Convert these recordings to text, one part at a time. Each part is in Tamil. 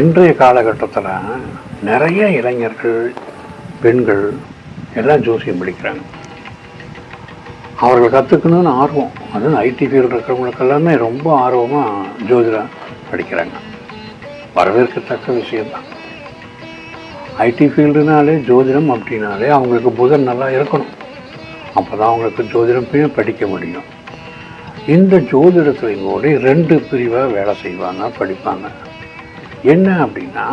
இன்றைய காலகட்டத்தில் நிறைய இளைஞர்கள் பெண்கள் எல்லாம் ஜோசியம் படிக்கிறாங்க. அவர்கள் கற்றுக்கணும்னு ஆர்வம். அதுவும் ஐடி ஃபீல்டு இருக்கிறவங்களுக்கு எல்லாமே ரொம்ப ஆர்வமாக ஜோதிடம் படிக்கிறாங்க. வரவேற்கத்தக்க விஷயம்தான். ஐடி ஃபீல்டுனாலே ஜோதிடம் அப்படின்னாலே அவங்களுக்கு புதன் நல்லா இருக்கணும். அப்போ தான் அவங்களுக்கு ஜோதிடம் படிக்க முடியும். இந்த ஜோதிடத்துலையும் கூட ரெண்டு பிரிவாக வேலை செய்வாங்க படிப்பாங்க. என்ன அப்படின்னா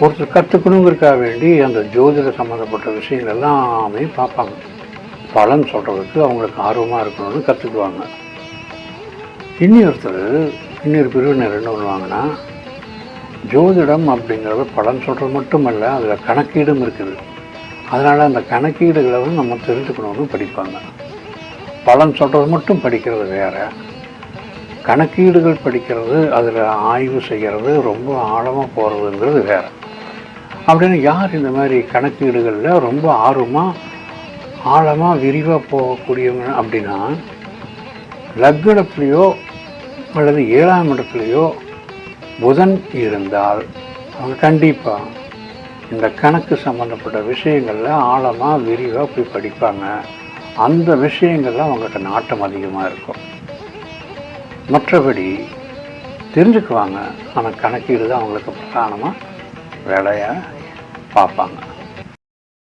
ஒருத்தர் கற்றுக்கணுங்கிறக்காக வேண்டி அந்த ஜோதிட சம்மந்தப்பட்ட விஷயங்கள் எல்லாமே பார்ப்பாங்க. பலன் சொல்கிறதுக்கு அவங்களுக்கு ஆர்வமாக இருக்கணும்னு கற்றுக்குவாங்க இன்னொருத்தர் இன்னொரு பிரிவினர் என்ன பண்ணுவாங்கன்னா ஜோதிடம் அப்படிங்கிறது பலன் சொல்கிறது மட்டுமல்ல அதில் கணக்கீடும் இருக்குது. அதனால் அந்த கணக்கீடுகளை வந்து நம்ம தெரிஞ்சுக்கணும்னு படிப்பாங்க. பலன் சொல்கிறது மட்டும் படிக்கிறது வேற. கணக்கீடுகள் படிக்கிறது அதில் ஆய்வு செய்கிறது ரொம்ப ஆழமாக போகிறதுங்கிறது வேறு. அப்படின்னு யார் இந்த மாதிரி கணக்கீடுகளில் ரொம்ப ஆர்வமாக ஆழமாக விரிவாக போகக்கூடியவங்க அப்படின்னா லக்னத்துலேயோ அல்லது ஏழாம் இடத்துலையோ புதன் இருந்தால் அவங்க கண்டிப்பாக இந்த கணக்கு சம்மந்தப்பட்ட விஷயங்களில் ஆழமாக விரிவாக போய் படிப்பாங்க. அந்த விஷயங்கள்லாம் அவங்களுக்கு நாட்டம் அதிகமாக இருக்கும். மற்றபடி தெரிஞ்சுக்குவாங்க. ஆனால் கணக்கீடு தான் அவங்களுக்கு பிரதானமாக வேலையாக பார்ப்பாங்க.